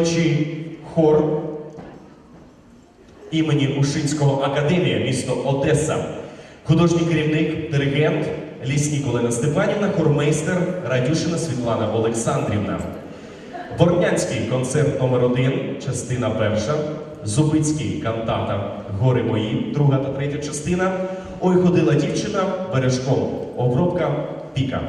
Очі, хор імені Ушинського академія, місто Одеса, художній керівник, диригент Лісні Колена Степанівна, хормейстер Радюшина Світлана Олександрівна. Борнянський концерт номер 1 частина перша, Зубицький кантата Гори мої, друга та третя частина. Ой, ходила дівчина бережком. Обробка піка.